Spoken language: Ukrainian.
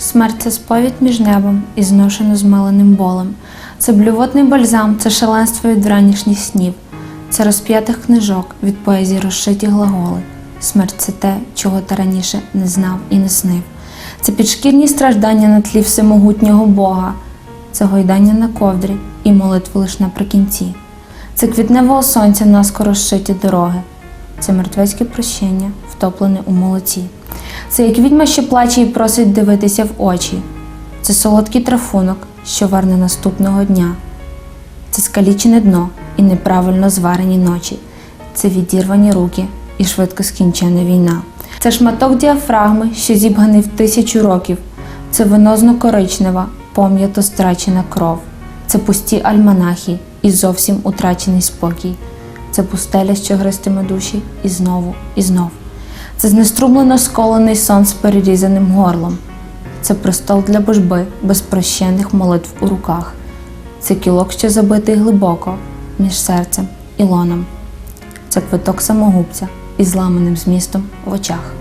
Смерть це сповідь між небом і зношено змаленим болем. Це блювотний бальзам, це шаленство від вранішніх снів, це розп'ятих книжок від поезії розшиті глаголи. Смерть це те, чого ти раніше не знав і не снив. Це підшкірні страждання на тлі всемогутнього Бога, це гойдання на ковдрі і молитви лиш наприкінці. Це квітневого сонця наскоро розшиті дороги, це мертвецьке прощення, втоплене у молоці. Це як відьма, що плаче і просить дивитися в очі. Це солодкий трафунок, що верне наступного дня. Це скалічене дно і неправильно зварені ночі. Це відірвані руки і швидко скінчена війна. Це шматок діафрагми, що зібганий в тисячу років. Це винозно коричнева, пом'ято страчена кров. Це пусті альманахи і зовсім утрачений спокій. Це пустеля, що гристиме душі, і знову, і знов. Це знеструмлено сколений сон з перерізаним горлом. Це престол для божби без прощених молитв у руках. Це кілок, що забитий глибоко між серцем і лоном. Це квиток самогубця із зламаним змістом в очах.